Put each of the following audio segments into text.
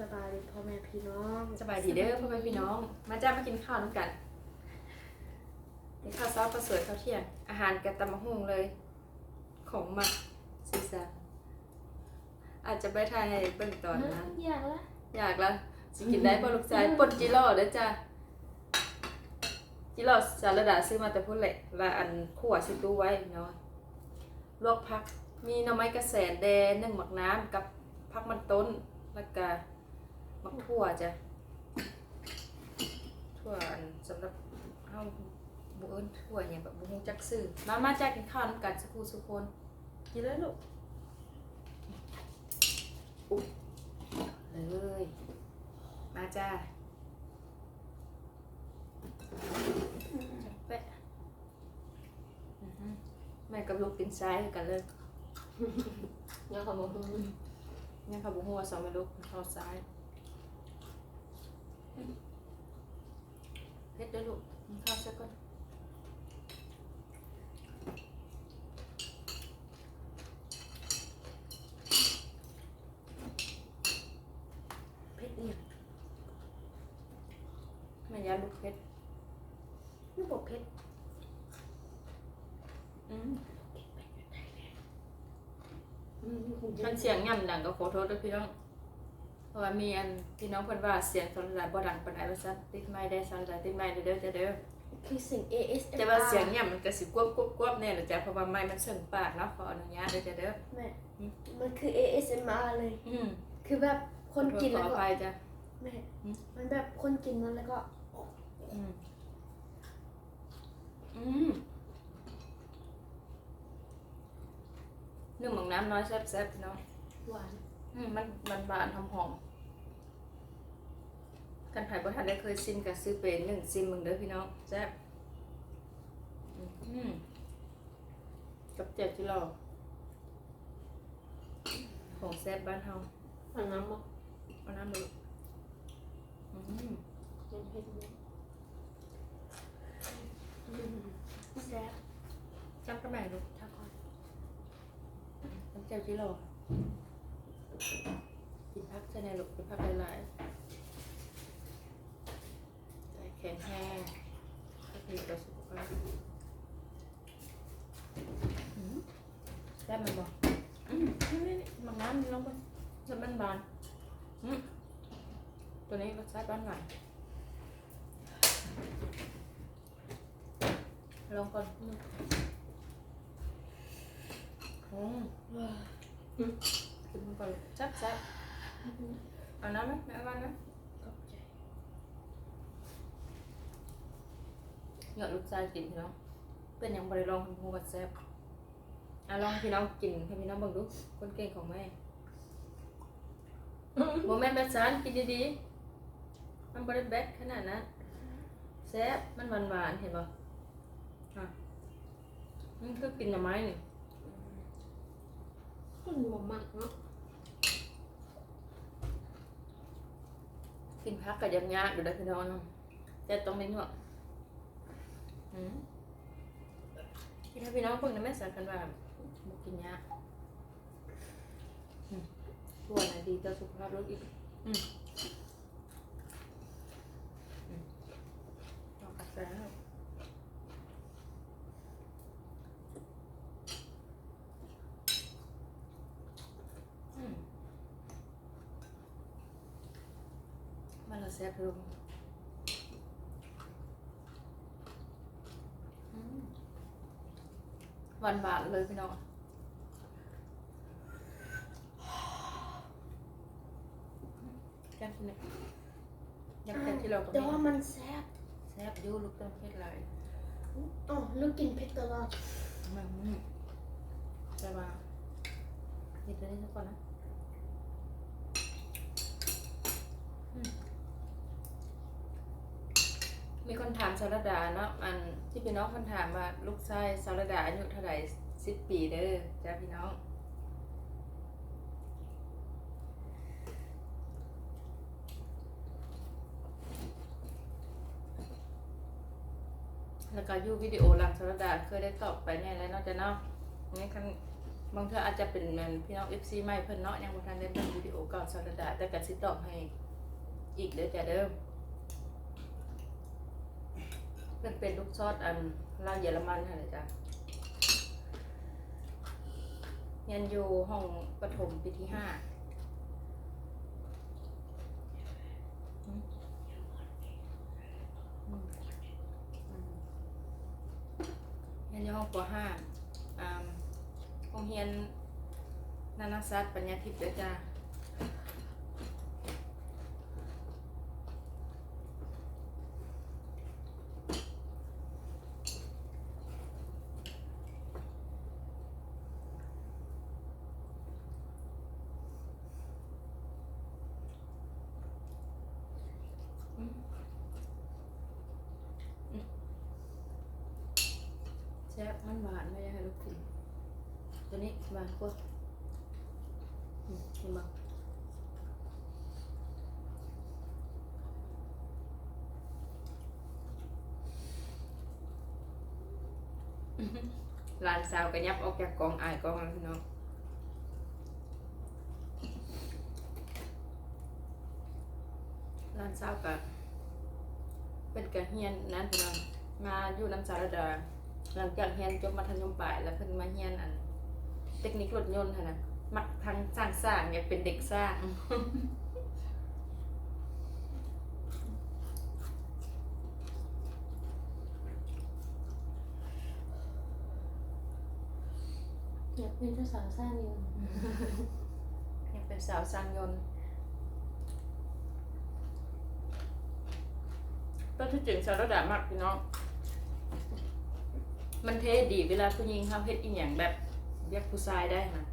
สบายดีพ่อแม่พี่น้องสบายดีเด้อพ่อแม่พี่น้อง มาจ้ามากินข้าวน้ำกันกินข้าวเช้าข้าวสวยข้าวเที่ยง อาหารแกะตำมะฮุ่งเลย ของหมักซีซ่าอาจจะไปทายให้เบิ่งตอนนั้นอยากละอยากละสิกินได้บ่ลูกชายปนจิโร่เด้อจ้าจิโร่สารดาซื้อมาแต่พุ่นแหละและอันขั่วสิตู้ไว้เนาะลวกผักมีหน่อไม้กระแสนแดงนึ่งหมักน้ำกับผักมันต้นแล้วก็ มักถั่วจ้ะถั่วอันสำหรับเฮาบ่เอิ้นถั่วหยังแบบบ่ฮู้จักซื้อมามาจ้ากินข้าวนำกันสักครู่สุกคนกินเลยลูกอุ๊ยเลยมาจ้าแปะอื้อหือแม่กับลูกกินซ้ายกันเลยเนี่ยเขาบอกยังค่ะบ่ฮู้ว่าสองแม่ลูกเข้าซ้าย เฮ็ดด้อลูกกินข้าวซะก่อนเพชรเนี่ยม่ยาลูกเพชรลูกบอกเพชรอืมมันเสียงย่ำดังก็ขอโทษด้วยพี่น้อง ราะว่ามีอันพี่น้องเพิ่นว่าเสียงโทรศัพท์บ่ดังปานใดว่าซั่นติดไม้ได้ซั่นได้ติดไม้เด้อเด้อจ้ะเด้อคือสิ่ง ASMR แต่ว่าเสียงย่ำมันก็สิกวบกวบกวบแน่ล่ะจ้ะเพราะว่าไม้มันเชิงปากเนาะขออนุญาตเด้อจ้ะเด้อแม่มันคือ ASMR เลยอืมคือแบบคนกินขแล้อวอก็ภัยจ้ะแม่อืมมันแบบคนกินมันแล้วก็อืมอืมนึ่งหมองน้ำน้อยแซ่บๆพี่น้องหวาน อืมมันมันบานหอมห อมกันไผ่บ่ทันได้เคยซิมกับซื้อเป็นหนึ่งซิมมึงเด้อพี่น้องแซ่บอืมกับเจ็บที่เราของแซ่บบ้านเฮาหวานน้ำมั้งเอาน้ำมาลูกอืมเป็นเพชรเนี่ยอืมแซ่บจับกระแม่ลูกทักก่อนกับเจ็บที่เรากินพักใช่ไหมลูกกินพักหลายๆ ใจแข็งแห้งก็ดีต่อสุขภาพอืมแซ่บมันบอกอืมนี่นี่มันน้ำนี่ลงไปจะมันบานอืมตัวนี้รสชาติบ้านหวานลองก่อนอืมอืมกินก่อนแซ่บแซ่บเอาน้ำไหมไม่เอานไหม ขอบใจ เหยอดลูกชายกินพี่น้องเป็นอย่างบริลองคุณครูวัดแซ่บอะลองพี่น้องกินให้พี่น้องเบิ่งดูคนเก่งของแม่โมแม่นแบบซานกินดีๆมันบริแบกขนาดนั้นแซ่บมันหวานๆเห็นป่ะอะมันคือกินหน่อไม้นี่คนบ่มากเนาะกินพักกับยำยากอยู่ได้อพี่น้องเนาะแต่ต้องไม่นวดอืม กินให้พี่น้องเพิ่งนะแม่สอนกันว่าบุกินยากอืมตัวไหนดีต่อสุขภาพรถอีกอืมอืมเอากาแฟให้อืมมันละแซ่บลุง หวานหวานๆเลยพี่น้องแก้มที่ไหนยักษ์แก้มที่เราก็แต่มีว่ามันแซ่บแซ่บอยูลูกต้องเพชรไหลายอ๋อลูกกินเผ็ดตลอดมันแต่ว่าหยิบตัวนี้สักก่อนนะอืม มีคนถามสารดาเนาะอันที่พี่น้องคนถามว่าลูกชายสารดาอายุเท่าไหร่สิบปีเด้อจ้าพี่น้องแล้วก็ยูวิดีโอหลังสารดาเคยได้ตอบไปเนี่ยแล้วนอกจากเนาะงั้นคันบางเทื่ออาจจะเป็นแมนพี่น้อง FC ใหม่เพิ่นเนาะยังบ่ทันได้เบิ่งวิดีโอเก่าสารดาแต่ก็สิตอบให้อีกเด้อจ้ะเด้อ เพิ่นเป็นลูกซอดอันลาวเยอรมันนั่นแหละจ้ะเรียนอยู่ห้องประถมปีที่ห้าเรียนอยู่ห้องปห้าอ่าโรงเรียนนานาศาสตร์ปัญญาทิพย์เด้อจ้า มันหวานไม่อยากให้ลูกกินตัวนี้มาพวกอืมเห็นบ่อื้อหือหลานสาวก็ยับออกจากกองอายกองแล้วพี่น้องหลานสาวก็เป็นกระเฮียนนั่นพี่น้องมาอยู่น้ำสารดา หลังจากเรียนจบมัธยมปลายแล้วเพิ่นมาเรียนอัน เทคนิครถยนต์ค่ะนะมักทั้งสร้างสร้างอยากเป็นเด็กสร้างอยากเป็นเจ้าสาวสร้างอยู่อยากเป็นสาวสร้างยนต์ก็ที่จริงสารดามักพี่น้อง มันเท่ดีเวลาผู้หญิงทำเฮ็ดอีหยังแบบเรียกผู้ชายได้นะ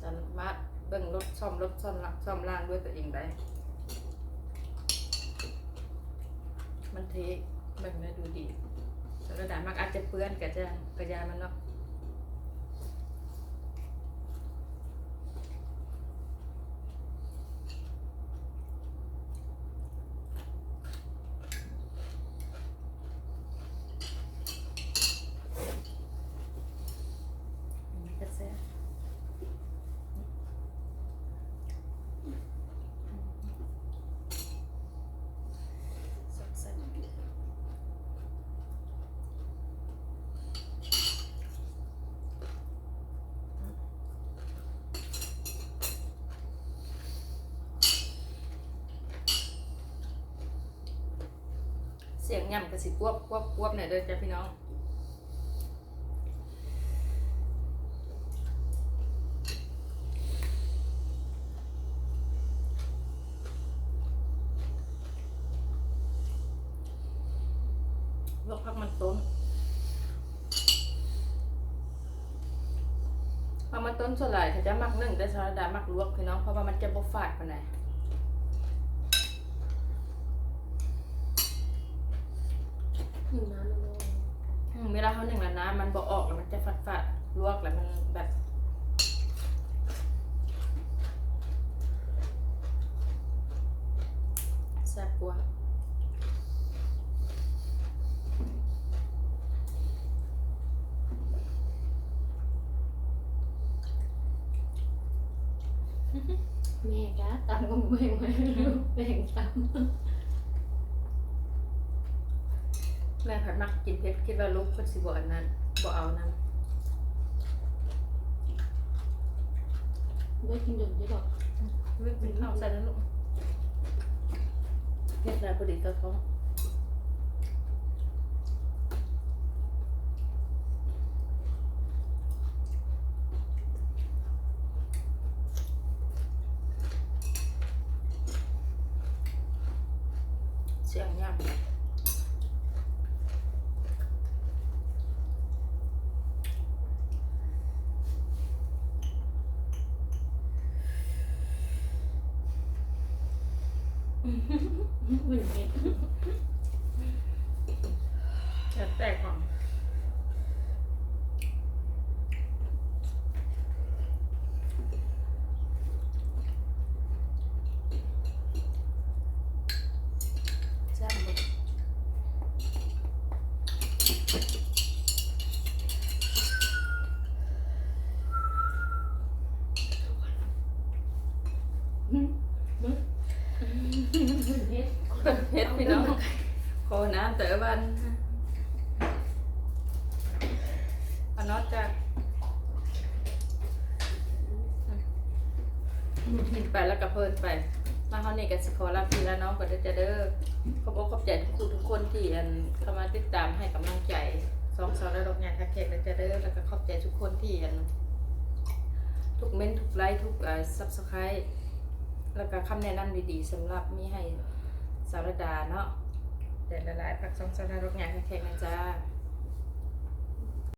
สามารถเบิ่งรถซ่อมรถซ่อมละซ่อมล่างด้วยตัวเองได้ มันเท่เบิ่งแล้ดูดีสารดามักอาจจะเปื้อนก็จะกระยามันเนาะ อันนี้ก็แซ่บสดใสเสียงย่ำกระสิกวบกวบกวบหน่อยเด้อจ้ะพี่น้องลวกผักมันต้นผักมันต้นส่วนใหญ่เขาจะมักนึ่งแต่สลัดดามักลวกพี่น้องเพราะว่ามันจะบ่ฝาดปานใด หนึ่งน้ำมันลงอืมเวลาเขาหนึ่งแล้วน้ำมันบ่ออกแล้วมันจะฝาดฝาดๆลวกแล้วมันแบบแซ่บกว่าแม่จ้าตำก็ไม่ไหวลูกแบ่งต แม่ผัดมักกินเผ็ดคิดว่าลูกเพิ่นสิบ่อันนั้นบ่เอานั้นำไม่กินดื่มได้หรอกไม่เป็นข้าวใส่แล้วลูกเผ็ดแล้วพอดีก็ท้อง อุ่นเม็ดจะแตกก่อน嗯嗯。 พี่น้องโคน้ำแต่ละวันอันนอกจากกินไปแล้วก็เพลินไป มาเขาเนี่ยกันสิขอรับพี่และน้องก็ได้จะเด้อขอบอกขอบใจทุกคนทุกคนที่อันเข้ามาติดตามให้กำลังใจสองสาวและดอกงานทักแขกและจะเด้อแล้วก็ขอบใจทุกคนที่อันทุกเม้นทุกไลค์ทุกซับสไครต์แล้วก็คำแนะนำดีๆสำหรับมีให้ สารดาเนาะแต่ละลายผักสองสารดอกงานทักแขกนะจ๊ะ